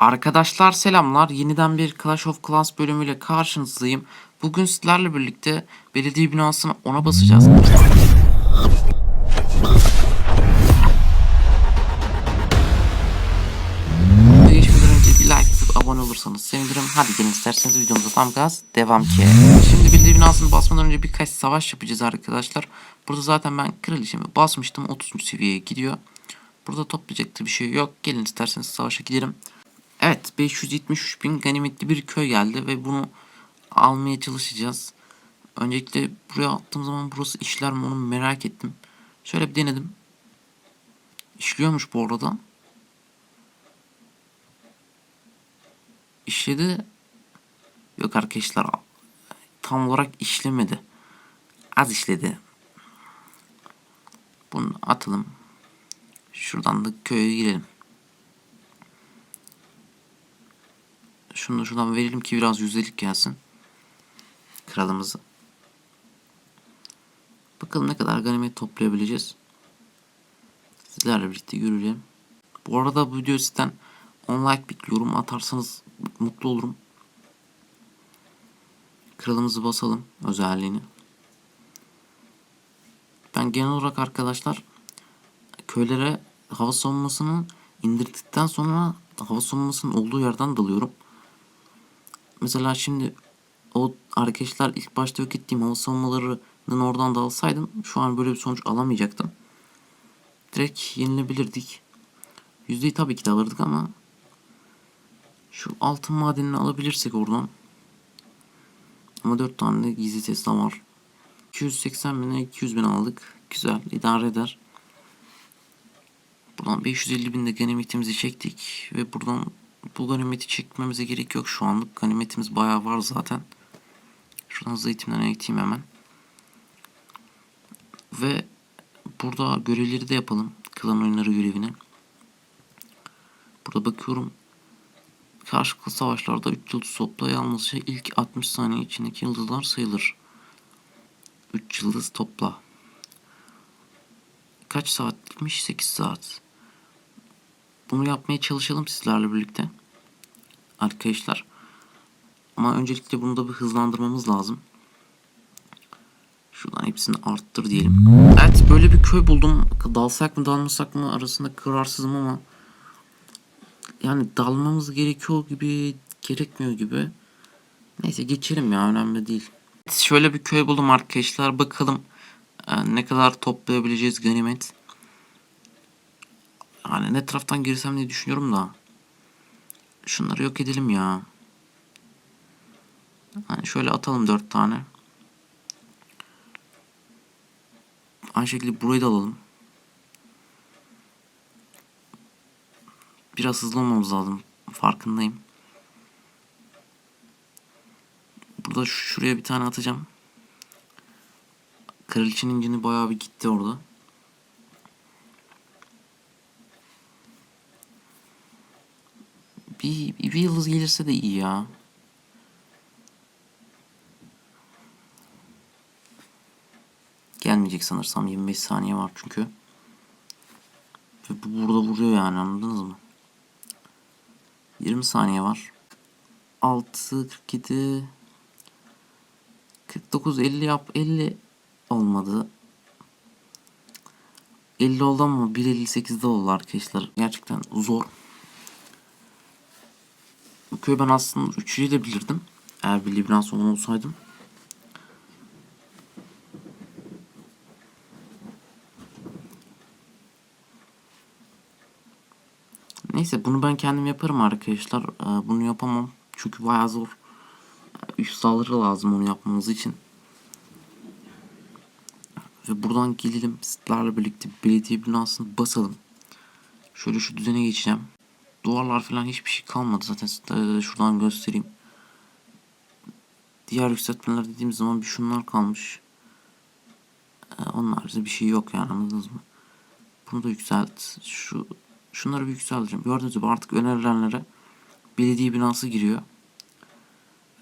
Arkadaşlar selamlar. Yeniden bir Clash of Clans bölümüyle karşınızdayım. Bugün sizlerle birlikte belediye binasına ona basacağız. Geçmeden önce bir like atıp abone olursanız sevinirim. Hadi gelin isterseniz videomuza tam gaz devam ki. Şimdi belediye binasını basmadan önce birkaç savaş yapacağız arkadaşlar. Burada zaten ben kraliçemi basmıştım. 30. seviyeye gidiyor. Burada toplayacak da bir şey yok. Gelin isterseniz savaşa gidelim. Evet 573 bin ganimetli bir köy geldi ve bunu almaya çalışacağız. Öncelikle buraya attığım zaman burası işler mi onu merak ettim. Şöyle bir denedim. İşliyormuş bu arada. İşledi. Yok arkadaşlar tam olarak işlemedi. Az işledi. Bunu atalım. Şuradan da köye girelim. Şunu da şuradan verelim ki biraz yüzdelik gelsin. Kralımızı. Bakalım ne kadar ganimet toplayabileceğiz. Sizlerle birlikte yürüyelim. Bu arada bu video sizden 10 like bir yorum atarsanız mutlu olurum. Kralımızı basalım özelliğini. Ben genel olarak arkadaşlar köylere hava savunmasını indirdikten sonra hava savunmasının olduğu yerden dalıyorum. Mesela şimdi o arkadaşlar ilk başta yok ettiğim hava savunmalarının oradan da alsaydım şu an böyle bir sonuç alamayacaktım. Direkt yenilebilirdik. Yüzdeyi tabii ki de alırdık ama şu altın madenini alabilirsek oradan. Ama 4 tane gizli Tesla var. 280 bine 200 bin aldık. Güzel idare eder. Buradan 550 bin de ganimetimizi çektik. Ve buradan bu ganimeti çekmemize gerek yok şu anlık. Ganimetimiz bayağı var zaten. Şuradan hızlı eğitimden eğiteyim hemen. Ve burada görevleri de yapalım. Klan oyunları görevini. Burada bakıyorum. Karşılıklı savaşlarda 3 yıldız topla yalnızca ilk 60 saniye içindeki yıldızlar sayılır. 3 yıldız topla. Kaç saatmiş? 8 saat. Bunu yapmaya çalışalım sizlerle birlikte. Arkadaşlar. Ama öncelikle bunu da bir hızlandırmamız lazım. Şuradan hepsini arttır diyelim. Evet böyle bir köy buldum. Dalsak mı dalmasak mı arasında kararsızım ama yani dalmamız gerekiyor gibi gerekmiyor gibi. Neyse geçelim ya önemli değil. Şöyle bir köy buldum arkadaşlar. Bakalım e, ne kadar toplayabileceğiz ganimet. Hani ne taraftan girsem diye düşünüyorum da. Şunları yok edelim ya. Hani şöyle atalım dört tane. Aynı şekilde burayı da alalım. Biraz hızlı olmamız lazım. Farkındayım. Burada şuraya bir tane atacağım. Kraliçenin incini bayağı bir gitti orada. Bir, bir yıldız gelirse de iyi ya. Gelmeyecek sanırsam 25 saniye var çünkü. Ve bu burada vuruyor yani anladınız mı? 20 saniye var. 6 47 49 50 yap 50 olmadı. 50 oldu ama 1.58'de oldu arkadaşlar. Gerçekten zor. Köyü ben aslında üçüncü de bilirdim. Eğer bir Libran olsaydım. Neyse bunu ben kendim yaparım arkadaşlar. Ee, bunu yapamam. Çünkü bayağı zor. Üst saldırı lazım onu yapmamız için. Ve buradan gelelim sizlerle birlikte belediye binasını basalım. Şöyle şu düzene geçeceğim. Duvarlar falan hiçbir şey kalmadı zaten. Size şuradan göstereyim. Diğer yükseltmeler dediğimiz zaman bir şunlar kalmış. Ee, onlar bir şey yok yani anladınız mı? Bunu da yükselt. Şu şunları bir yükselteceğim. Gördüğünüz gibi artık önerilenlere belediye binası giriyor.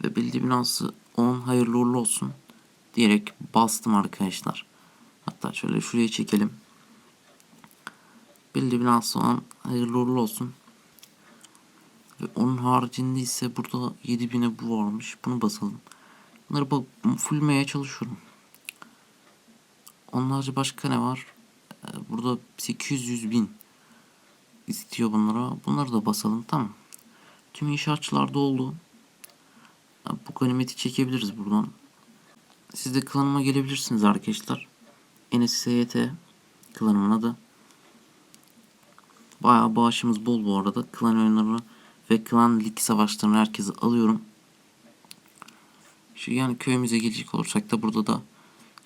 Ve belediye binası 10 hayırlı uğurlu olsun diyerek bastım arkadaşlar. Hatta şöyle şuraya çekelim. Belediye binası 10 hayırlı uğurlu olsun. Ve onun haricinde ise burada 7000'e bu varmış. Bunu basalım. Bunları fullmeye çalışıyorum. Onlarca başka ne var? Ee, Burada 800 bin istiyor bunlara. Bunları da basalım. Tamam. Tüm inşaatçılarda oldu. Bu ganimeti çekebiliriz buradan. Siz de klanıma gelebilirsiniz arkadaşlar. NSYT klanımın adı. Bayağı bağışımız bol bu arada. Klan oyunlarını ve klan lig savaşlarını herkese alıyorum. Şu yani köyümüze gelecek olursak da burada da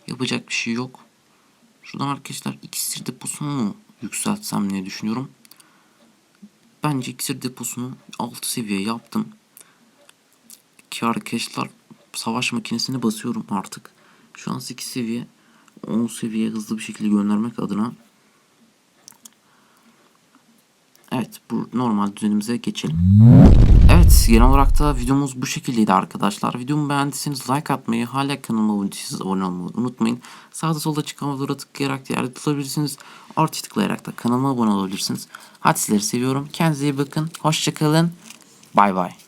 yapacak bir şey yok. Şuradan arkadaşlar iksir deposunu mu yükseltsem diye düşünüyorum. Bence iksir deposunu 6 seviye yaptım. Ki arkadaşlar savaş makinesini basıyorum artık. Şu an 8 seviye 10 seviye hızlı bir şekilde göndermek adına. Evet bu normal düzenimize geçelim. Evet genel olarak da videomuz bu şekildeydi arkadaşlar. Videomu beğendiyseniz like atmayı, hala kanalıma abone değilseniz abone olmayı unutmayın. Sağda solda çıkan videolara tıklayarak da yerde tutabilirsiniz. Artı tıklayarak da kanalıma abone olabilirsiniz. Hadi sizleri seviyorum. Kendinize iyi bakın. Hoşçakalın. Bay bay.